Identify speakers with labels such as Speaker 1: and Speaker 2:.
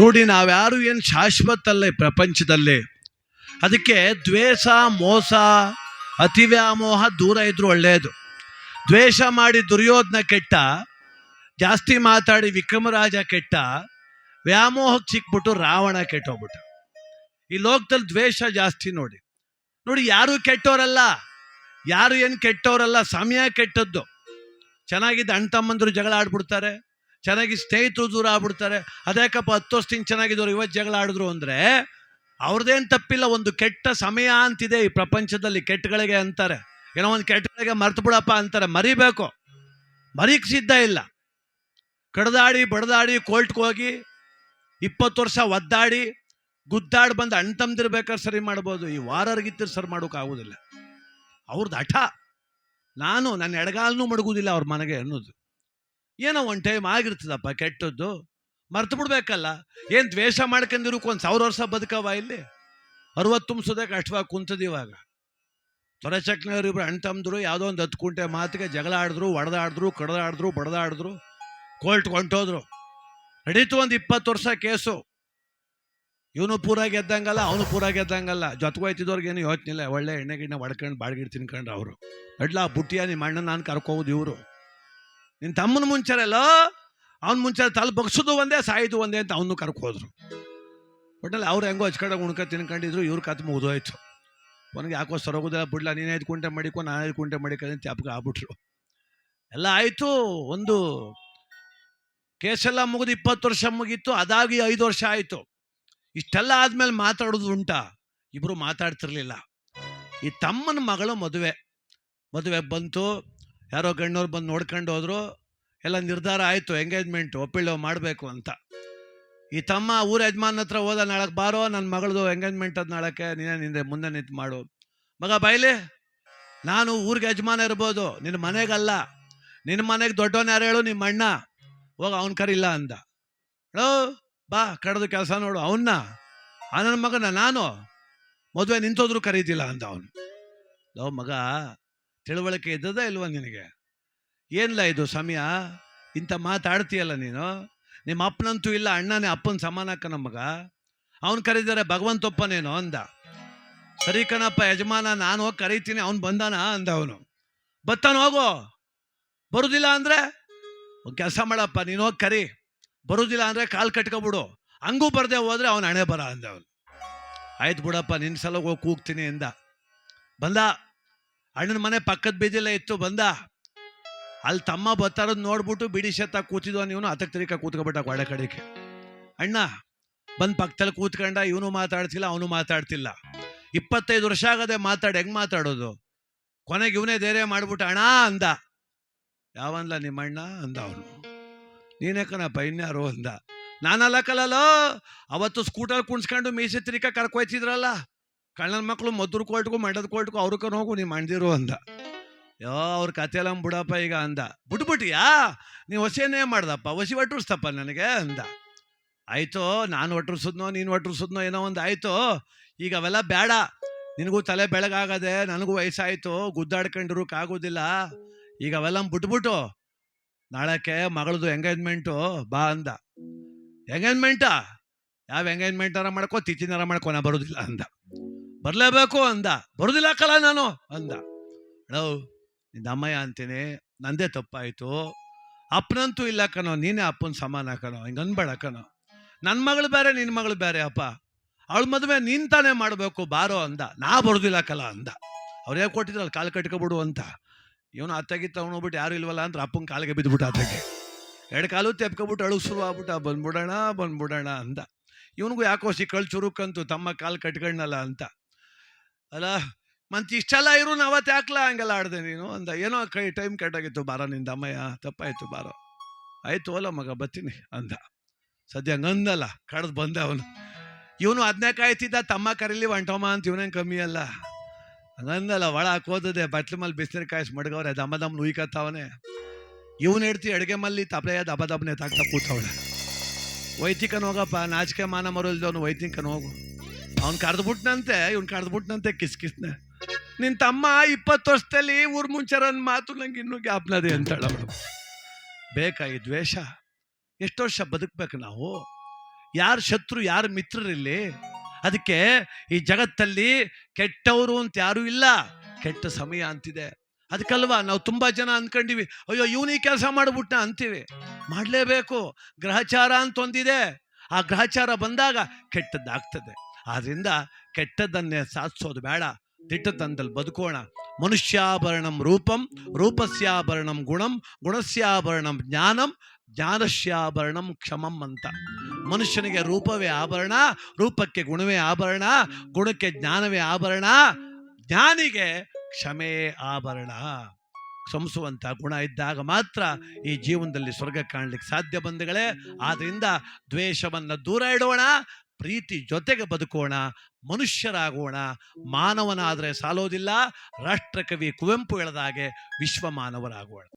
Speaker 1: ನೋಡಿ, ನಾವ್ಯಾರು ಏನು ಶಾಶ್ವತ ಅಲ್ಲೇ ಪ್ರಪಂಚದಲ್ಲಿ, ಅದಕ್ಕೆ ದ್ವೇಷ, ಮೋಸ ಅತಿ ವ್ಯಾಮೋಹ ದೂರ ಇದ್ರೂ ಒಳ್ಳೆಯದು ದ್ವೇಷ ಮಾಡಿ ದುರ್ಯೋಧನ ಕೆಟ್ಟ, ಜಾಸ್ತಿ ಮಾತಾಡಿ ವಿಕ್ರಮರಾಜ ಕೆಟ್ಟ, ವ್ಯಾಮೋಹಕ್ಕೆ ಸಿಕ್ಬಿಟ್ಟು ರಾವಣ ಕೆಟ್ಟೋಗ್ಬಿಟ್ಟ. ಈ ಲೋಕದಲ್ಲಿ ದ್ವೇಷ ಜಾಸ್ತಿ ನೋಡಿ. ನೋಡಿ, ಯಾರು ಕೆಟ್ಟವರಲ್ಲ ಯಾರು ಏನು ಕೆಟ್ಟವರಲ್ಲ ಸಮಯ ಕೆಟ್ಟದ್ದು. ಚೆನ್ನಾಗಿದ್ದ ಅಣ್ಣ ತಮ್ಮಂದರು ಜಗಳ ಆಡ್ಬಿಡ್ತಾರೆ. ಚೆನ್ನಾಗಿ ಸ್ನೇಹಿತರು ದೂರ ಆಗ್ಬಿಡ್ತಾರೆ. ಅದೇಕಪ್ಪ ಹತ್ತು ವರ್ಷದಿಂದ ಚೆನ್ನಾಗಿದ್ದವ್ರು ಇವತ್ತು ಜಗಳ ಆಡಿದ್ರು ಅಂದರೆ ಅವ್ರದ್ದೇನು ತಪ್ಪಿಲ್ಲ, ಒಂದು ಕೆಟ್ಟ ಸಮಯ ಅಂತಿದೆ ಈ ಪ್ರಪಂಚದಲ್ಲಿ, ಕೆಟ್ಟಗಳಿಗೆ ಅಂತಾರೆ. ಏನೋ ಒಂದು ಕೆಟ್ಟಗಳಿಗೆ ಮರ್ತು ಬಿಡಪ್ಪ ಅಂತಾರೆ. ಮರಿಬೇಕು. ಮರೀಕ್ ಸಿದ್ಧ ಇಲ್ಲ. ಕಡ್ದಾಡಿ, ಬಡ್ದಾಡಿ, ಕೋರ್ಟ್ಗೆ ಹೋಗಿ ಇಪ್ಪತ್ತು ವರ್ಷ ಒದ್ದಾಡಿ, ಗುದ್ದಾಡಿ ಬಂದು ಅಣ್ಣ ತಮ್ದಿರ್ಬೇಕಾದ್ರೆ ಸರಿ ಮಾಡ್ಬೋದು. ಈ ವಾರರ್ಗಿತ್ತಿರ್ ಸರಿ ಮಾಡೋಕ್ಕಾಗೋದಿಲ್ಲ ಅವ್ರದ್ದು ಹಠ. ನಾನು ನನ್ನ ಎಡಗಾಲನೂ ಮಡಗುವುದಿಲ್ಲ ಅವ್ರ ಮನೆಗೆ ಅನ್ನೋದು. ಏನೋ ಒಂದು ಟೈಮ್ ಆಗಿರ್ತದಪ್ಪ, ಕೆಟ್ಟದ್ದು. ಮರ್ತು ಬಿಡ್ಬೇಕಲ್ಲ. ಏನು ದ್ವೇಷ ಮಾಡ್ಕೊಂಡಿರೋಕೆ ಒಂದು ಸಾವಿರ ವರ್ಷ ಬದುಕವ ಇಲ್ಲಿ? ಅರವತ್ತು ತುಂಬಿಸೋದೇ ಕಷ್ಟವಾಗಿ ಕುಂತದ ಇವಾಗ. ತೊರೆಚಕ್ನವ್ರು ಇಬ್ರು ಅಣ್ಣ ತಮ್ಮದ್ರು ಯಾವುದೋ ಒಂದು ಹತ್ತು ಕುಂಟೆ ಮಾತಿಗೆ ಜಗಳ ಆಡಿದ್ರು, ಒಡೆದಾಡಿದ್ರು, ಕಡ್ದಾಡಿದ್ರು, ಬಡದಾಡಿದ್ರು ಕೋರ್ಟ್ ಕೊಂಟೋದ್ರು. ನಡೀತು ಒಂದು ಇಪ್ಪತ್ತು ವರ್ಷ ಕೇಸು. ಇವನು ಪೂರ ಗೆದ್ದಂಗಲ್ಲ, ಅವನು ಪೂರ ಗೆದ್ದಂಗಲ್ಲ. ಜೊತೆಗೋಯ್ತಿದ್ದವ್ರಿಗೆ ಏನು ಯೋಚನೆ ಇಲ್ಲ ಒಳ್ಳೆ ಎಣ್ಣೆ ಗಿಣ್ಣೆ ಹೊಡ್ಕೊಂಡು ಬಾಳ್ಗಿಡ್ ತಿನ್ಕೊಂಡ್ರು ಅವರು. ಅಡ್ಲ ಬುಟ್ಟಿಯ ನಿಮ್ಮ ಅಣ್ಣ ನಾನು ಕರ್ಕೋದು ಇವರು. ನಿನ್ನ ತಮ್ಮನ ಮುಂಚೆರಲ್ಲ ಅವ್ನ ಮುಂಚೆ ತಲೆ ಬಗ್ಸೋದು ಒಂದೇ, ಸಾಯೋದು ಒಂದೇ ಅಂತ ಅವನು ಕರ್ಕೋದ್ರು. ಒಟ್ಟಲ್ಲಿ ಅವ್ರು ಹೆಂಗೋ ಹಚ್ಕಡೆ ಉಣ್ಕ ತಿನ್ಕೊಂಡಿದ್ರು, ಇವ್ರ ಕತ್ ಮುಗಿದೋಯ್ತು. ಅವನಿಗೆ ಯಾಕೋ ಸರೋಗೋದಿಲ್ಲ ಬಿಡ್ಲ, ನೀನು ಐದು ಕುಂಟೆ ಮಾಡಿಕೊ, ನಾನು ಐದು ಕುಂಟೆ ಮಾಡಿಕೊಂಡು ತ್ಯಾಪಕ ಆಗ್ಬಿಟ್ರು. ಎಲ್ಲ ಆಯಿತು, ಒಂದು ಕೇಸೆಲ್ಲ ಮುಗಿದು ಇಪ್ಪತ್ತು ವರ್ಷ ಮುಗೀತು, ಅದಾಗಿ ಐದು ವರ್ಷ ಆಯಿತು. ಇಷ್ಟೆಲ್ಲ ಆದಮೇಲೆ ಮಾತಾಡೋದು ಉಂಟಾ ಇಬ್ಬರು ಮಾತಾಡ್ತಿರ್ಲಿಲ್ಲ. ಈ ತಮ್ಮನ ಮಗಳು ಮದುವೆ. ಮದುವೆ ಬಂತು ಯಾರೋ ಗಣ್ಣವ್ರು ಬಂದು ನೋಡ್ಕೊಂಡು ಹೋದ್ರು, ಎಲ್ಲ ನಿರ್ಧಾರ ಆಯಿತು ಎಂಗೇಜ್ಮೆಂಟ್ ಒಪ್ಪಿಳೋ ಮಾಡಬೇಕು ಅಂತ. ಈ ತಮ್ಮ ಊರ ಯಜಮಾನ್ ಹತ್ರ ಹೋದ ನಾಳಕ್ಕೆ ಬಾರೋ ನನ್ನ ಮಗಳದು ಎಂಗೇಜ್ಮೆಂಟ್ ಅದು ನಾಳಕ್ಕೆ ನೀನೇ ನಿಂದೆ ಮುಂದೆ ನಿಂತು ಮಾಡು. ಮಗ ಬಾಯ್ಲಿ ನಾನು ಊರಿಗೆ ಯಜಮಾನ ಇರ್ಬೋದು ನಿನ್ನ ಮನೆಗಲ್ಲ. ನಿನ್ನ ಮನೆಗೆ ದೊಡ್ಡವನ ಯಾರು ಹೇಳು? ನಿಮ್ಮ ಅಣ್ಣ. ಹೋಗ ಅವನ ಕರಿಲ್ಲ ಅಂದ. ಹೇಳೋ ಬಾ, ಕಡ್ದು ಕೆಲಸ ನೋಡು ಅವನ್ನ ಆ ನನ್ನ ಮಗನ, ನಾನು? ಮದುವೆ ನಿಂತೋದ್ರು ಕರೀತಿಲ್ಲ ಅಂದ ಅವನು. ಲೋ ಮಗ ತಿಳುವಳಿಕೆ ಇದ್ದದ ಇಲ್ವಾ ನಿನಗೆ? ಏನಿಲ್ಲ ಇದು ಸಮಯ? ಇಂಥ ಮಾತಾಡ್ತೀಯಲ್ಲ ನೀನು? ನಿಮ್ಮ ಅಪ್ಪನಂತೂ ಇಲ್ಲ, ಅಣ್ಣನೇ ಅಪ್ಪನ ಸಮಾನಕ್ಕ ಅಕ್ಕ ಮಗ. ಅವನು ಕರೀತಾರೆ ಭಗವಂತಪ್ಪನೇನೋ ಅಂದ. ಸರಿ ಕಣಪ್ಪ, ಯಜಮಾನ, ನಾನು ಹೋಗಿ ಕರೀತೀನಿ, ಅವ್ನು ಬಂದಾನ ಅಂದ ಅವನು. ಬತ್ತಾನ ಹೋಗು. ಬರುದಿಲ್ಲ ಅಂದ್ರೆ? ಕೆಲಸ ಮಾಡಪ್ಪ, ನೀನು ಹೋಗಿ ಕರಿ. ಬರುದಿಲ್ಲ ಅಂದ್ರೆ ಕಾಲು ಕಟ್ಕೊಬಿಡು. ಹಂಗೂ ಬರದೆ ಹೋದ್ರೆ ಅವನು ಹಣೆ ಬರ ಅಂದ ಅವನು. ಆಯ್ತು ಬಿಡಪ್ಪ ನಿನ್ನ ಸಲ ಹೋಗಿ ಕೂಗ್ತೀನಿ ಅಂದ. ಬಂದ. ಅಣ್ಣನ ಮನೆ ಪಕ್ಕದ ಬೀದಿಲ್ಲ ಇತ್ತು, ಬಂದ. ಅಲ್ಲಿ ತಮ್ಮ ಬತ್ತಾರದ್ ನೋಡ್ಬಿಟ್ಟು ಬಿಡಿ ಶತ್ತ ಕೂತಿದ್ವ ಇವನು ಹತ್ತಕ್ಕೆ ತಿರಿಕ ಕೂತ್ಕೊಬಿಟ್ಟ ಒಳ್ಳೆ ಕಡೆಗೆ. ಅಣ್ಣ, ಬಂದು ಪಕ್ಕದಲ್ಲಿ ಕೂತ್ಕೊಂಡ ಇವನು ಮಾತಾಡ್ತಿಲ್ಲ, ಅವನು ಮಾತಾಡ್ತಿಲ್ಲ. ಇಪ್ಪತ್ತೈದು ವರ್ಷ ಆಗದೆ ಮಾತಾಡಿ, ಹೆಂಗ್ ಮಾತಾಡೋದು? ಕೊನೆಗೆ ಇವನೇ ಧೈರ್ಯ ಮಾಡ್ಬಿಟ್ಟ, ಅಣ್ಣ ಅಂದ. ಯಾವನ್ಲ ನಿಮ್ಮಣ್ಣ ಅಂದ ಅವನು. ನೀನೇ ಕಣಪ್ಪ, ಇನ್ಯಾರು ಅಂದ. ನಾನಲ್ಲ ಕಲಲ್ಲೋ ಅವತ್ತು ಸ್ಕೂಟರ್ ಕುಣ್ಸ್ಕೊಂಡು ಮೀಸೆ ತಿರಿಕ ಕರ್ಕೊಯ್ತಿದ್ರಲ್ಲ? ಕಳ್ಳನ ಮಕ್ಕಳು ಮದ್ದೂರು ಕೋರ್ಟ್ಗೂ ಮಂಡದ ಕೋರ್ಟ್ಗೂ ಅವ್ರ ಕನ್ ಹೋಗು, ನೀನು ಮಂಡಿರು ಅಂದ. ಯೋ, ಅವ್ರ ಕತೆ ಎಲ್ಲ ಬಿಡಪ್ಪ ಈಗ ಅಂದ. ಬಿಟ್ಬಿಟ್ಟಿಯಾ ನೀ ಹೊಸೇನೇ ಮಾಡ್ದಪ್ಪ ಹೊಸಿ ಒಟ್ಟುರ್ಸ್ತಪ್ಪ ನನಗೆ ಅಂದ. ಆಯಿತು, ನಾನು ಒಟ್ಟರ್ಸಿದ್ನೋ ನೀನು ಒಟ್ಟರ್ಸಿದ್ನೋ ಏನೋ ಒಂದು ಆಯಿತು. ಈಗ ಅವೆಲ್ಲ ಬೇಡ ನಿನಗೂ ತಲೆ ಬೆಳಗಾಗದೆ, ನನಗೂ ವಯಸ್ಸಾಯ್ತು ಗುದ್ದಾಡ್ಕೊಂಡಿರೋಕ್ಕಾಗೋದಿಲ್ಲ ಈಗ ಅವೆಲ್ಲ ಬಿಟ್ಬಿಟ್ಟು ನಾಳಕ್ಕೆ ಮಗಳದು ಎಂಗೇಜ್ಮೆಂಟು, ಬಾ ಅಂದ. ಎಂಗೇಜ್ಮೆಂಟಾ? ಯಾವ ಎಂಗೇಜ್ಮೆಂಟಾರ ಮಾಡ್ಕೋ, ತಿಥಿನಾರ ಮಾಡ್ಕೋ, ನಾ ಬರೋದಿಲ್ಲ ಅಂದ. ಬರಲೇಬೇಕು ಅಂದ. ಬರೋದಿಲ್ಲ ಕಲ ನಾನು ಅಂದ. ಹಲೋ ನಿನ್ನ ಅಮ್ಮಯ್ಯ ಅಂತೀನಿ, ನಂದೇ ತಪ್ಪಾಯಿತು. ಅಪ್ಪನಂತೂ ಇಲ್ಲ ಕಣೋ, ನೀನೇ ಅಪ್ಪನ ಸಮಾನ ಕಣೋ, ಹಿಂಗೆ ಅನ್ಬೇಡ ಕಣೋ. ನನ್ನ ಮಗಳು ಬೇರೆ ನಿನ್ನ ಮಗಳು ಬೇರೆ, ಅಪ್ಪ. ಅವಳ ಮದುವೆ ನೀನ್ ತಾನೇ ಮಾಡಬೇಕು, ಬಾರೋ ಅಂದ. ನಾ ಬರೋದಿಲ್ಲ ಕಲ ಅಂದ. ಅವ್ರು ಹೇಗೆ ಕೊಟ್ಟಿದ್ರಲ್ಲ, ಕಾಲು ಕಟ್ಕೊಬಿಡು ಅಂತ. ಇವನು ಅತ್ತಗಿತ್ತ ಹೋಗ್ಬಿಟ್ಟು ಯಾರು ಇಲ್ವಲ್ಲ ಅಂದ್ರೆ ಅಪ್ಪನ ಕಾಲಿಗೆ ಬಿದ್ದುಬಿಟ್ಟು ಅತ್ತಾಗೆ ಎರಡು ಕಾಲು ತೆಪ್ಕೊಬಿಟ್ಟು ಅಳು ಶುರು ಆಗ್ಬಿಟ್ಟ, ಬಂದ್ಬಿಡೋಣ ಬಂದ್ಬಿಡೋಣ ಅಂದ. ಇವನಿಗೂ ಯಾಕೋ ಸಿಕ್ಕಳು ಚುರುಕಂತು ತಮ್ಮ ಕಾಲು ಕಟ್ಕೊಂಡಲ್ಲ ಅಂತ. ಅಲ್ಲ ಮಂತ್ ಇಷ್ಟೆಲ್ಲ ಇರು ಅವತ್ತು ಯಾಕಲ ಹಂಗೆಲ್ಲ ಆಡಿದೆ ನೀನು? ಅಂದ, ಏನೋ ಕೈ, ಟೈಮ್ ಕೆಟ್ಟಾಗಿತ್ತು ಬಾರ ನಿಂದ ಅಮ್ಮಯ್ಯ, ತಪ್ಪಾಯಿತು ಬಾರೋ. ಆಯ್ತು ಓಲ ಮಗ, ಬರ್ತೀನಿ, ಅಂದ. ಸದ್ಯ ಹಂಗಂದಲ್ಲ, ಕಡ್ದು ಬಂದ ಅವನು. ಇವನು ಅದನ್ನೇ ಕಾಯ್ತಿದ್ದ, ತಮ್ಮ ಕರೀಲಿ ಒಂಟೋಮ ಅಂತ ಇವನೇನು ಕಮ್ಮಿ ಅಲ್ಲ. ಹಂಗಂದಲ್ಲ, ಒಳ ಹಾಕೋದದೆ ಬಟ್ಲ ಮೇಲೆ ಬಿಸಿನೀರು ಕಾಯಿಸಿ ಮಡ್ಗವ್ರೆ ದಮ್ಮ ದಮ್ ಉಯ್ಕತ್ತವನೆ ಇವನು ಹೇಳ್ತಿ ಅಡುಗೆ ಮಲ್ಲಿ ತಪ್ಪಲೆಯ ದಬ ದಬ್ಬನೆ ತಾಕ್ತಾ ಕೂತವಳೆ. ವೈತಿಕನ್ ಹೋಗಪ್ಪ, ನಾಚಿಕೆ ಮಾನ ಮರಲ್ದವನು ವೈತಿಕನ ಹೋಗು. ಅವ್ನು ಕರೆದ್ಬಿಟ್ನಂತೆ, ಇವ್ನು ಕರೆದ್ಬಿಟ್ನಂತೆ ಕಿಸ್ ಕಿಸ್ನೆ. ನಿನ್ನ ತಮ್ಮ ಇಪ್ಪತ್ತು ವರ್ಷದಲ್ಲಿ ಊರ್ ಮುಂಚರನ್ ಮಾತು ನಂಗೆ ಇನ್ನೂ ಜ್ಞಾಪನದೆ ಅಂತಾಳ ಅವಳು ಬೇಕಾ ಈ ದ್ವೇಷ? ಎಷ್ಟು ವರ್ಷ ಬದುಕ್ಬೇಕು ನಾವು? ಯಾರು ಶತ್ರು, ಯಾರು ಮಿತ್ರರಿಲ್ಲಿ ಅದಕ್ಕೆ ಈ ಜಗತ್ತಲ್ಲಿ ಕೆಟ್ಟವರು ಅಂತ ಯಾರೂ ಇಲ್ಲ. ಕೆಟ್ಟ ಸಮಯ ಅಂತಿದೆ. ಅದಕ್ಕಲ್ವಾ ನಾವು ತುಂಬಾ ಜನ ಅನ್ಕೊಂಡಿವಿ, ಅಯ್ಯೋ ಇವನಿ ಕೆಲಸ ಮಾಡ್ಬಿಟ್ಟ ಅಂತೀವಿ. ಮಾಡಲೇಬೇಕು. ಗ್ರಹಚಾರ ಅಂತ ಒಂದಿದೆ. ಆ ಗ್ರಹಚಾರ ಬಂದಾಗ ಕೆಟ್ಟದ್ದಾಗ್ತದೆ. ಆದ್ರಿಂದ ಕೆಟ್ಟದ್ದನ್ನೇ ಸಾಧಿಸೋದು ಬೇಡ. ದಿಟ್ಟತನದಲ್ಲಿ ಬದುಕೋಣ. ಮನುಷ್ಯಾಭರಣಂ ರೂಪಂ, ರೂಪಸ್ಯಾಭರಣಂ ಗುಣಂ, ಗುಣಸ್ಯಾಭರಣಂ ಜ್ಞಾನಂ, ಜ್ಞಾನಸ್ಯಾಭರಣಂ ಕ್ಷಮಂ ಅಂತ. ಮನುಷ್ಯನಿಗೆ ರೂಪವೇ ಆಭರಣ, ರೂಪಕ್ಕೆ ಗುಣವೇ ಆಭರಣ, ಗುಣಕ್ಕೆ ಜ್ಞಾನವೇ ಆಭರಣ, ಜ್ಞಾನಿಗೆ ಕ್ಷಮೆ ಆಭರಣ. ಕ್ಷಮಿಸುವಂಥ ಗುಣ ಇದ್ದಾಗ ಮಾತ್ರ ಈ ಜೀವನದಲ್ಲಿ ಸ್ವರ್ಗ ಕಾಣಲಿಕ್ಕೆ ಸಾಧ್ಯ ಬಂಧುಗಳೇ. ಆದ್ದರಿಂದ ದ್ವೇಷವನ್ನು ದೂರ ಇಡೋಣ. ಪ್ರೀತಿ ಜೊತೆಗೆ ಬದುಕೋಣ ಮನುಷ್ಯರಾಗೋಣ. ಮಾನವನಾದರೆ ಸಾಲೋದಿಲ್ಲ ರಾಷ್ಟ್ರಕವಿ ಕುವೆಂಪು ಹೇಳಿದಾಗೆ ವಿಶ್ವ ಮಾನವರಾಗೋಣ